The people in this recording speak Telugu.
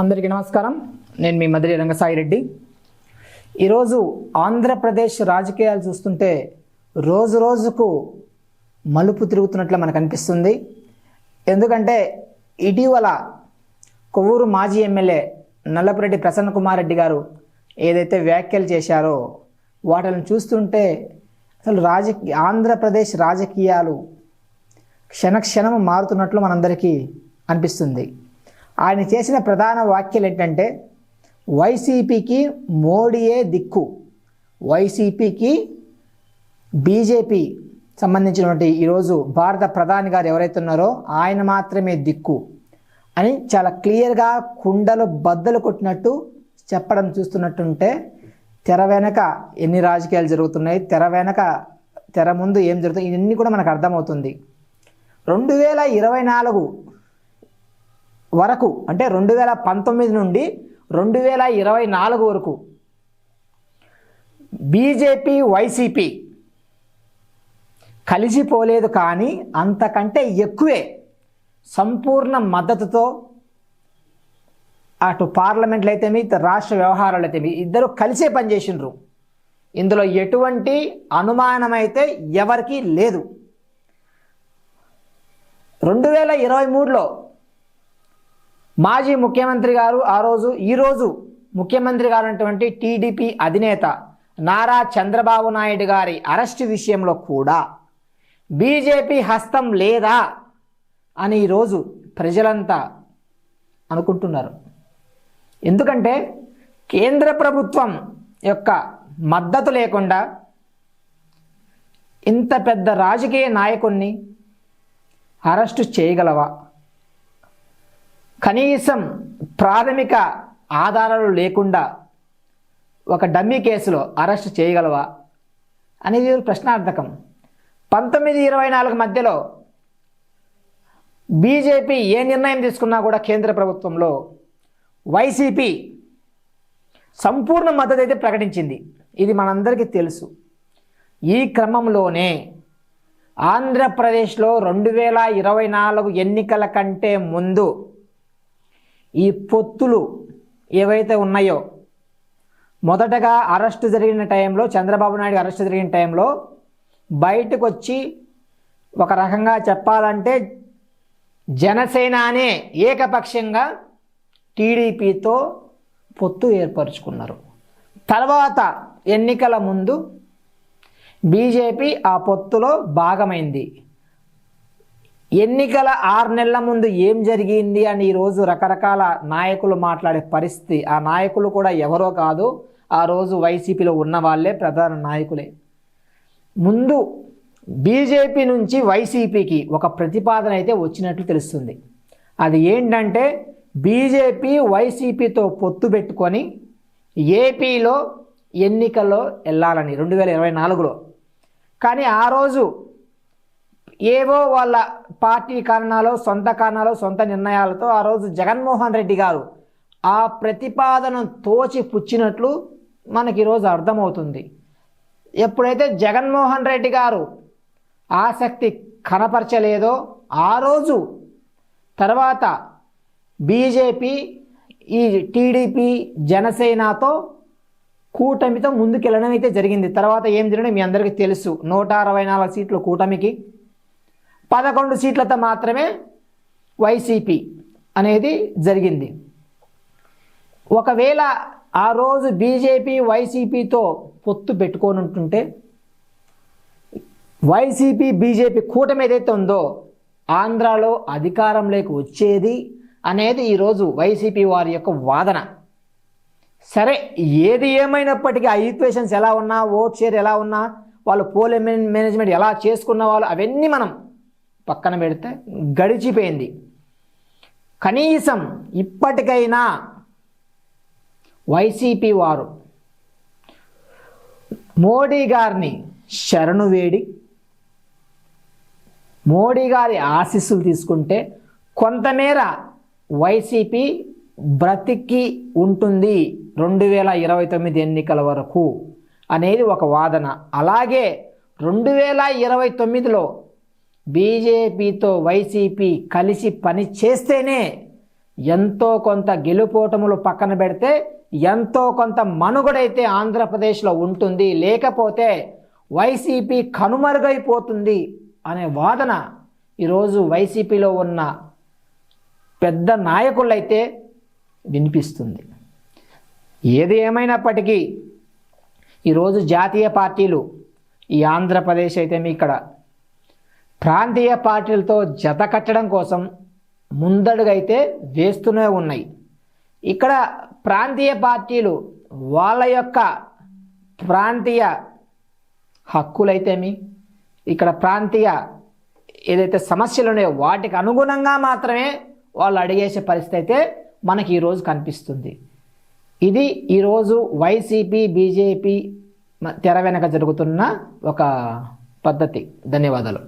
అందరికీ నమస్కారం. నేను మీ మధురి రంగసాయి రెడ్డి. ఈరోజు ఆంధ్రప్రదేశ్ రాజకీయాలు చూస్తుంటే రోజు రోజుకు మలుపు తిరుగుతున్నట్లు మనకు అనిపిస్తుంది. ఎందుకంటే ఇటీవల కొవ్వూరు మాజీ ఎమ్మెల్యే నల్లపురెడ్డి ప్రసన్న కుమార్ రెడ్డి గారు ఏదైతే వ్యాఖ్యలు చేశారో వాటిని చూస్తుంటే అసలు రాజకీయ ఆంధ్రప్రదేశ్ రాజకీయాలు క్షణక్షణం మారుతున్నట్లు మనందరికీ అనిపిస్తుంది. ఆయన చేసిన ప్రధాన వ్యాఖ్యలు ఏంటంటే వైసీపీకి మోడీయే దిక్కు. వైసీపీకి బీజేపీ సంబంధించినటువంటి ఈరోజు భారత ప్రధాని గారు ఎవరైతే ఉన్నారో ఆయన మాత్రమే దిక్కు అని చాలా క్లియర్గా కుండలు బద్దలు కొట్టినట్టు చెప్పడం చూస్తున్నట్టుంటే తెర వెనక ఎన్ని రాజకీయాలు జరుగుతున్నాయి తెర వెనక తెర ముందు ఏం జరుగుతుంది ఇవన్నీ కూడా మనకు అర్థమవుతుంది. రెండు వేల ఇరవై నాలుగు వరకు అంటే రెండు వేల పంతొమ్మిది నుండి రెండు వేల ఇరవై నాలుగు వరకు బీజేపీ వైసీపీ కలిసిపోలేదు కానీ అంతకంటే ఎక్కువే సంపూర్ణ మద్దతుతో అటు పార్లమెంట్లు అయితేమి రాష్ట్ర వ్యవహారాలు అయితేమి ఇద్దరు కలిసే పనిచేసినారు ఇందులో ఎటువంటి అనుమానమైతే ఎవరికీ లేదు. రెండు వేల ఇరవై మూడులో మాజీ ముఖ్యమంత్రి గారు ఆ రోజు ఈరోజు ముఖ్యమంత్రి గారు టీడీపీ అధినేత నారా చంద్రబాబు నాయుడు గారి అరెస్టు విషయంలో కూడా బీజేపీ హస్తం లేదా అని ఈరోజు ప్రజలంతా అనుకుంటున్నారు. ఎందుకంటే కేంద్ర ప్రభుత్వం యొక్క మద్దతు లేకుండా ఇంత పెద్ద రాజకీయ నాయకుణ్ణి అరెస్టు చేయగలవా? కనీసం ప్రాథమిక ఆధారాలు లేకుండా ఒక డమ్మీ కేసులో అరెస్ట్ చేయగలవా అనేది ప్రశ్నార్థకం. పంతొమ్మిది ఇరవై నాలుగు మధ్యలో బీజేపీ ఏ నిర్ణయం తీసుకున్నా కూడా కేంద్ర ప్రభుత్వంలో వైసీపీ సంపూర్ణ మద్దతు అయితే ప్రకటించింది. ఇది మనందరికీ తెలుసు. ఈ క్రమంలోనే ఆంధ్రప్రదేశ్లో రెండు వేల ఇరవై నాలుగు ఎన్నికల కంటే ముందు ఈ పొత్తులు ఏవైతే ఉన్నాయో మొదటగా అరెస్టు జరిగిన టైంలో చంద్రబాబు నాయుడు అరెస్టు జరిగిన టైంలో బయటకు వచ్చి ఒక రకంగా చెప్పాలంటే జనసేనానే ఏకపక్షంగా టీడీపీతో పొత్తు ఏర్పరచుకున్నారు. తర్వాత ఎన్నికల ముందు బీజేపీ ఆ పొత్తులో భాగమైంది. ఎన్నికల ఆరు నెలల ముందు ఏం జరిగింది అని ఈరోజు రకరకాల నాయకులు మాట్లాడే పరిస్థితి. ఆ నాయకులు కూడా ఎవరో కాదు ఆ రోజు వైసీపీలో ఉన్న వాళ్ళే ప్రధాన నాయకులే. ముందు బీజేపీ నుంచి వైసీపీకి ఒక ప్రతిపాదన అయితే వచ్చినట్లు తెలుస్తుంది. అది ఏంటంటే బీజేపీ వైసీపీతో పొత్తు పెట్టుకొని ఏపీలో ఎన్నికల్లో వెళ్ళాలని రెండు వేల ఇరవై నాలుగులో. కానీ ఆ రోజు ఏవో వాళ్ళ పార్టీ కారణాలు సొంత కారణాలు సొంత నిర్ణయాలతో ఆ రోజు జగన్మోహన్ రెడ్డి గారు ఆ ప్రతిపాదన తోచి పుచ్చినట్లు మనకి ఈరోజు అర్థమవుతుంది. ఎప్పుడైతే జగన్మోహన్ రెడ్డి గారు ఆసక్తి కనపరచలేదో ఆ రోజు తర్వాత బీజేపీ ఈ టీడీపీ జనసేనతో కూటమితో ముందుకెళ్ళడం అయితే జరిగింది. తర్వాత ఏం జరిగిందో మీ అందరికీ తెలుసు. నూట అరవై నాలుగు సీట్లు కూటమికి పదకొండు సీట్లతో మాత్రమే వైసీపీ అనేది జరిగింది. ఒకవేళ ఆ రోజు బీజేపీ వైసీపీతో పొత్తు పెట్టుకొని ఉంటుంటే వైసీపీ బీజేపీ కూటమి ఏదైతే ఉందో ఆంధ్రాలో అధికారంలోకి వచ్చేది అనేది ఈరోజు వైసీపీ వారి యొక్క వాదన. సరే ఏది ఏమైనప్పటికీ ఆ ఈక్వేషన్స్ ఎలా ఉన్నా ఓట్ షేర్ ఎలా ఉన్నా వాళ్ళు పోల్ మేనేజ్మెంట్ ఎలా చేసుకున్న వాళ్ళు అవన్నీ మనం పక్కన పెడితే గడిచిపోయింది. కనీసం ఇప్పటికైనా వైసీపీ వారు మోడీ గారిని శరణు వేడి మోడీ గారి ఆశీస్సులు తీసుకుంటే కొంతమేర వైసీపీ బ్రతికి ఉంటుంది రెండు వేల ఇరవై తొమ్మిది ఎన్నికల వరకు అనేది ఒక వాదన. అలాగే రెండు వేల ఇరవై తొమ్మిదిలో బీజేపీతో వైసీపీ కలిసి పని చేస్తేనే ఎంతో కొంత గెలుపోటములు పక్కన పెడితే ఎంతో కొంత మనుగడైతే ఆంధ్రప్రదేశ్లో ఉంటుంది. లేకపోతే వైసీపీ కనుమరుగైపోతుంది అనే వాదన ఈరోజు వైసీపీలో ఉన్న పెద్ద నాయకులైతే వినిపిస్తుంది. ఏది ఏమైనప్పటికీ ఈరోజు జాతీయ పార్టీలు ఈ ఆంధ్రప్రదేశ్ అయితే మీ ఇక్కడ ప్రాంతీయ పార్టీలతో జత కట్టడం కోసం ముందడుగైతే వేస్తూనే ఉన్నాయి. ఇక్కడ ప్రాంతీయ పార్టీలు వాళ్ళ యొక్క ప్రాంతీయ హక్కులైతేమి ఇక్కడ ప్రాంతీయ ఏదైతే సమస్యలు ఉన్నాయో వాటికి అనుగుణంగా మాత్రమే వాళ్ళు అడిగేసే పరిస్థితి అయితే మనకి ఈరోజు కనిపిస్తుంది. ఇది ఈరోజు వైసీపీ బీజేపీ తెర వెనక జరుగుతున్న ఒక పద్ధతి. ధన్యవాదాలు.